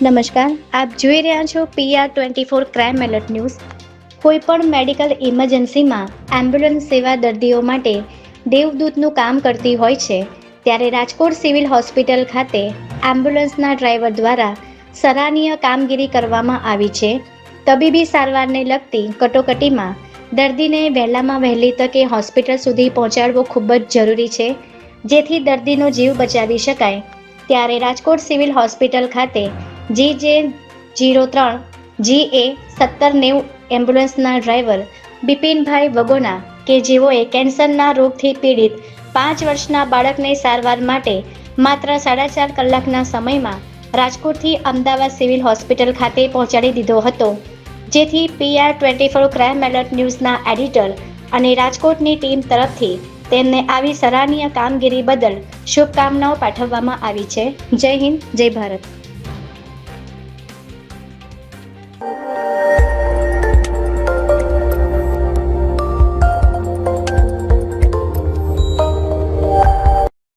નમસ્કાર, આપ જોઈ રહ્યા છો PR twenty four crime alert news. કોઈપણ મેડિકલ ઇમરજન્સીમાં એમ્બ્યુલન્સ સેવા દર્દીઓ માટે દેવદૂતનું કામ કરતી હોય છે, ત્યારે રાજકોટ સિવિલ હોસ્પિટલ ખાતે એમ્બ્યુલન્સના ડ્રાઈવર દ્વારા સરાહનીય કામગીરી કરવામાં આવી છે. તબીબી સારવારને લગતી કટોકટીમાં દર્દીને વહેલામાં વહેલી તકે હોસ્પિટલ સુધી પહોંચાડવો ખૂબ જ જરૂરી છે. જેથી દર્દીનો જીવ બચાવી શકાય. ત્યારે રાજકોટ સિવિલ હોસ્પિટલ ખાતે જી જે જીરો ત્રણ જી એ સત્તર નેવું એમ્બ્યુલન્સના ડ્રાઈવર બિપિનભાઈ વગોના કે જેઓએ કેન્સરના રોગથી પીડિત પાંચ વર્ષના બાળકને સારવાર માટે માત્ર સાડા ચાર કલાકના સમયમાં રાજકોટથી અમદાવાદ સિવિલ હોસ્પિટલ ખાતે પહોંચાડી દીધો હતો, જેથી PR twenty four crime alert ન્યૂઝના editor અને રાજકોટની ટીમ તરફથી તેમને આવી સરાહનીય કામગીરી બદલ શુભકામનાઓ પાઠવવામાં આવી છે. જય હિન્દ, જય ભારત. Bye.